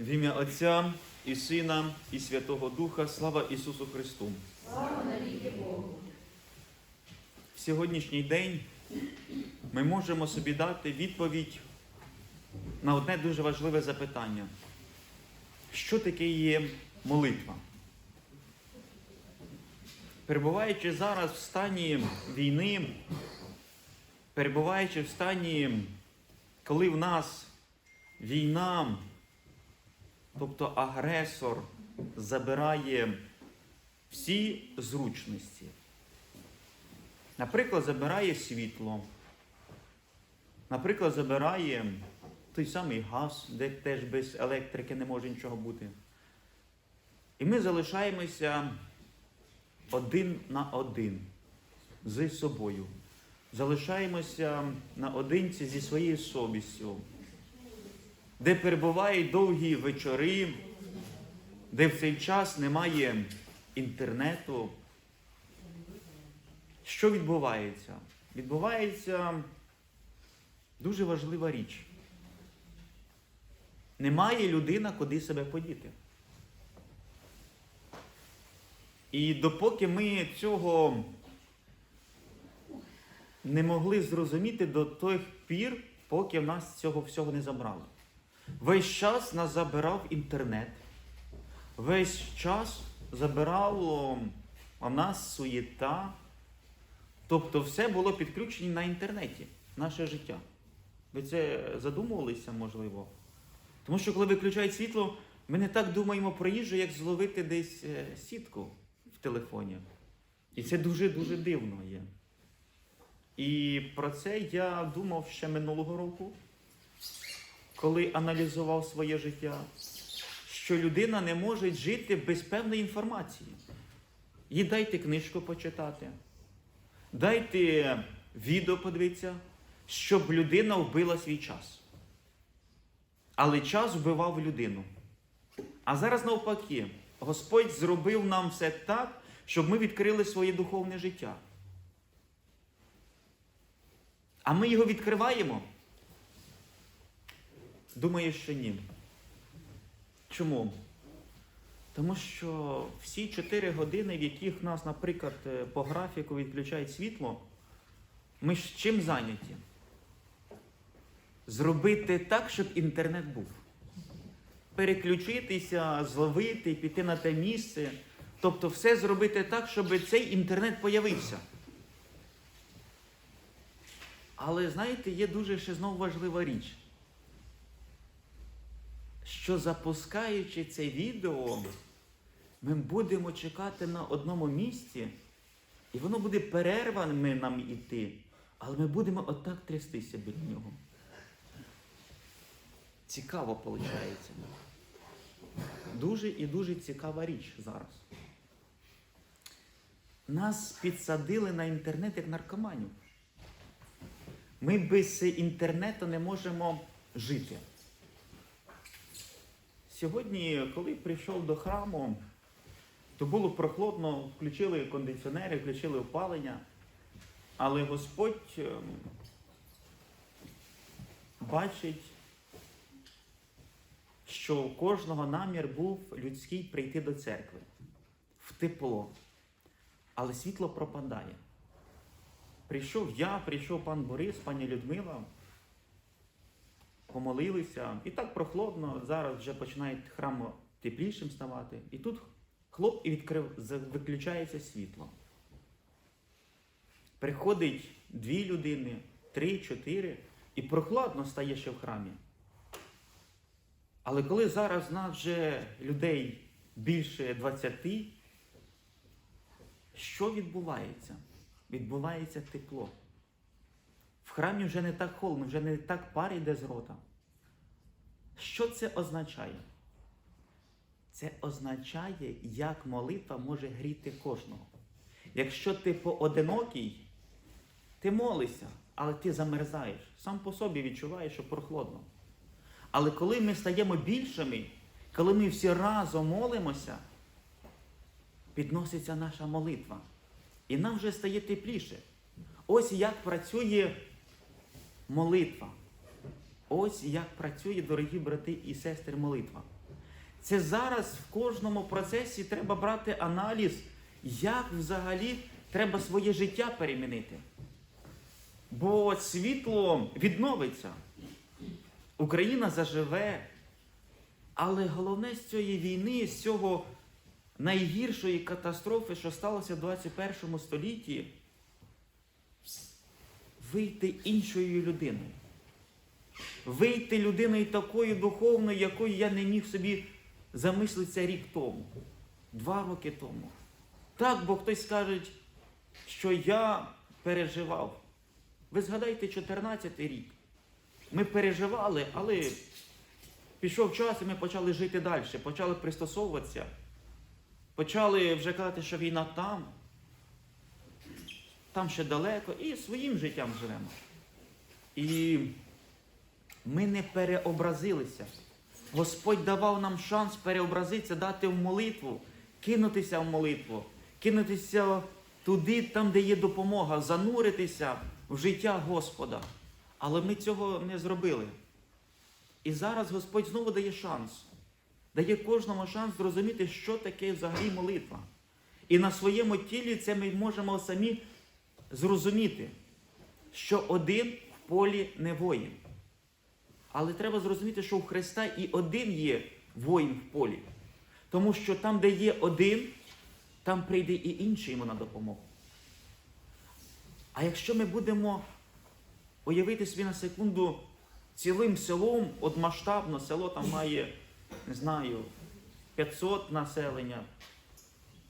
В ім'я Отця і Сина, і Святого Духа, слава Ісусу Христу. Слава навіки Богу. В сьогоднішній день ми можемо собі дати відповідь на одне дуже важливе запитання. Що таке є молитва? Перебуваючи зараз в стані війни, перебуваючи в стані, коли в нас війна, тобто агресор забирає всі зручності. Наприклад, забирає світло, наприклад, забирає той самий газ, де теж без електрики не може нічого бути. І ми залишаємося один на один з собою. Залишаємося наодинці зі своєю совістю, де перебувають довгі вечори, де в цей час немає інтернету. Що відбувається? Відбувається дуже важлива річ. Немає людина, куди себе подіти. І допоки ми цього не могли зрозуміти до тих пір, поки в нас цього всього не забрали. Весь час нас забирав інтернет, весь час забирало у нас суєта. Тобто все було підключено на інтернеті, наше життя. Ви це задумувалися, можливо? Тому що коли виключають світло, ми не так думаємо про їжу, як зловити десь е, сітку в телефоні. І це дуже-дуже дивно є. І про це я думав ще минулого року, коли аналізував своє життя, що людина не може жити без певної інформації. Їй дайте книжку почитати. Дайте відео подивитися, щоб людина вбила свій час. Але час вбивав людину. А зараз навпаки, Господь зробив нам все так, щоб ми відкрили своє духовне життя. А ми його відкриваємо? Думаю, що ні. Чому? Тому що всі 4 години, в яких нас, наприклад, е, по графіку відключають світло, ми ж чим зайняті? Зробити так, щоб інтернет був. Переключитися, зловити, піти на те місце. Тобто все зробити так, щоб цей інтернет появився. Але знаєте, є дуже ще знову важлива річ, що запускаючи це відео, ми будемо чекати на одному місці, і воно буде перерваними нам іти, але ми будемо отак трястися біля нього. Цікаво виходить. Дуже і дуже цікава річ зараз. Нас підсадили на інтернет як наркоманів. Ми без інтернету не можемо жити. Сьогодні, коли прийшов до храму, то було прохолодно, включили кондиціонери, включили опалення, але Господь ем, бачить, що у кожного намір був людський прийти до церкви в тепло, але світло пропадає. Прийшов я, прийшов пан Борис, пані Людмила, помолилися. І так прохолодно, зараз вже починає храм теплішим ставати. І тут хлоп і відкрив, виключається світло. Приходить дві людини, три, чотири, і прохладно стає ще в храмі. Але коли зараз нас вже людей більше 20, що відбувається? Відбувається тепло. В храмі вже не так холодно, вже не так пар йде з рота. Що це означає? Це означає, як молитва може гріти кожного. Якщо ти поодинокий, ти молишся, але ти замерзаєш. Сам по собі відчуваєш, що прохолодно. Але коли ми стаємо більшими, коли ми всі разом молимося, підноситься наша молитва. І нам вже стає тепліше. Ось як працює молитва. Ось як працює, дорогі брати і сестри, молитва. Це зараз в кожному процесі треба брати аналіз, як взагалі треба своє життя перемінити. Бо світло відновиться, Україна заживе. Але головне з цієї війни, з цього найгіршої катастрофи, що сталося в 21 столітті, вийти іншою людиною. Вийти людиною такою духовною, якою я не міг собі замислитися рік тому, два роки тому. Так, бо хтось скаже, що я переживав. Ви згадайте 14 й рік. Ми переживали, але пішов час, і ми почали жити далі, почали пристосовуватися. Почали вже казати, що війна там, там ще далеко, і своїм життям живемо. І ми не переобразилися. Господь давав нам шанс переобразитися, дати в молитву, кинутися в молитву, кинутися туди, там, де є допомога, зануритися в життя Господа. Але ми цього не зробили. І зараз Господь знову дає шанс. Дає кожному шанс зрозуміти, що таке взагалі молитва. І на своєму тілі це ми можемо самі зрозуміти, що один в полі не воїн. Але треба зрозуміти, що у Христа і один є воїн в полі. Тому що там, де є один, там прийде і інший йому на допомогу. А якщо ми будемо уявити собі на секунду цілим селом, от масштабно село там має, не знаю, 500 населення,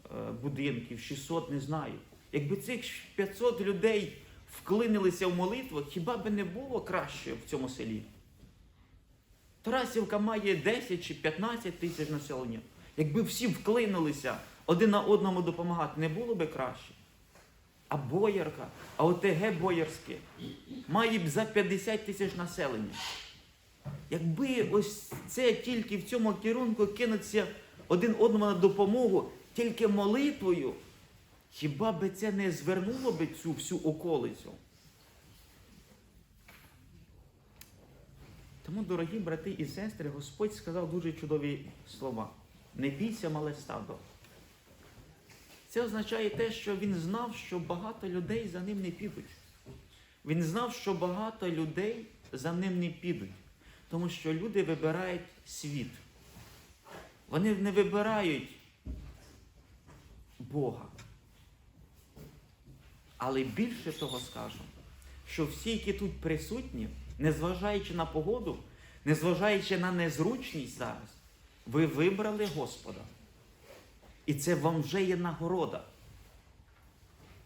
е, будинків, 600, не знаю. Якби цих 500 людей вклинилися в молитву, хіба би не було краще в цьому селі? Тарасівка має 10 чи 15 тисяч населення. Якби всі вклинилися один на одному допомагати, не було би краще. А Боярка, а ОТГ Боярське має б за 50 тисяч населення. Якби ось це тільки в цьому керунку кинуться один одному на допомогу, тільки молитвою, хіба би це не звернуло би цю всю околицю? Тому, дорогі брати і сестри, Господь сказав дуже чудові слова. Не бійся, мале стадо. Це означає те, що він знав, що багато людей за ним не підуть. Він знав, що багато людей за ним не підуть, тому що люди вибирають світ. Вони не вибирають Бога. Але більше того скажу, що всі, які тут присутні, незважаючи на погоду, незважаючи на незручність зараз, ви вибрали Господа. І це вам вже є нагорода.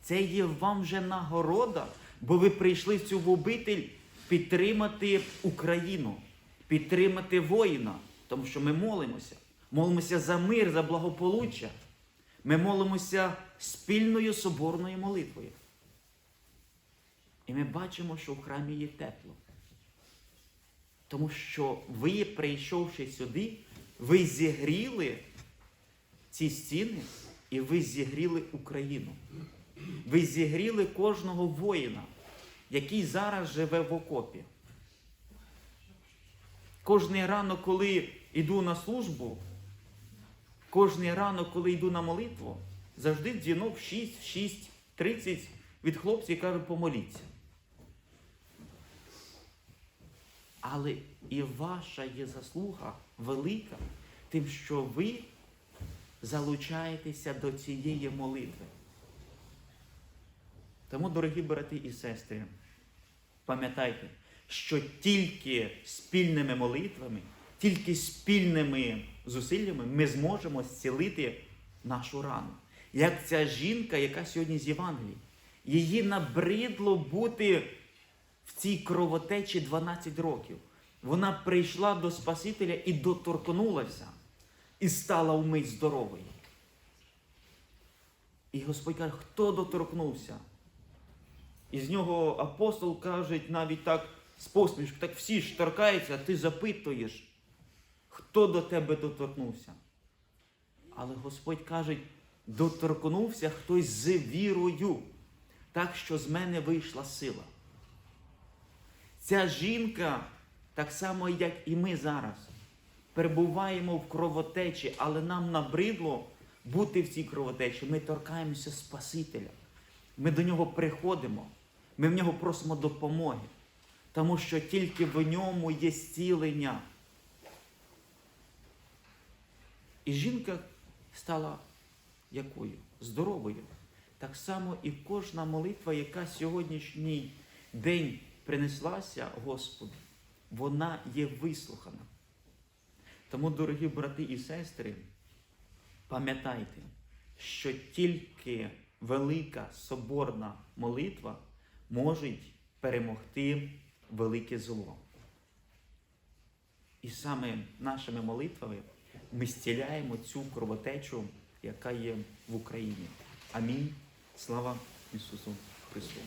Це є вам вже нагорода, бо ви прийшли в цю обитель підтримати Україну, підтримати воїна, тому що ми молимося. Молимося за мир, за благополуччя. Ми молимося спільною соборною молитвою. І ми бачимо, що в храмі є тепло. Тому що ви, прийшовши сюди, ви зігріли ці стіни, і ви зігріли Україну. Ви зігріли кожного воїна, який зараз живе в окопі. Кожний ранок, коли йду на службу, кожний ранок, коли йду на молитву, завжди дзвінок в 6, в 6, 30 від хлопців кажуть, помоліться. Але і ваша є заслуга велика, тим, що ви залучаєтеся до цієї молитви. Тому, дорогі брати і сестри, пам'ятайте, що тільки спільними молитвами, тільки спільними зусиллями ми зможемо зцілити нашу рану. Як ця жінка, яка сьогодні з Євангелії, її набридло бути в цій кровотечі 12 років. Вона прийшла до Спасителя і доторкнулася, і стала вмить здоровою. І Господь каже, хто доторкнувся? І з нього апостол каже навіть так з посмішкою, так всі ж торкаються, ти запитуєш, хто до тебе доторкнувся. Але Господь каже, доторкнувся хтось з вірою, так що з мене вийшла сила. Ця жінка, так само, як і ми зараз, перебуваємо в кровотечі, але нам набридло бути в цій кровотечі. Ми торкаємося Спасителя. Ми до нього приходимо, ми в нього просимо допомоги, тому що тільки в ньому є зцілення. І жінка стала якою? Здоровою. Так само і кожна молитва, яка сьогоднішній день принеслася Господу, вона є вислухана. Тому, дорогі брати і сестри, пам'ятайте, що тільки велика соборна молитва може перемогти велике зло. І саме нашими молитвами ми зціляємо цю кровотечу, яка є в Україні. Амінь. Слава Ісусу Христу!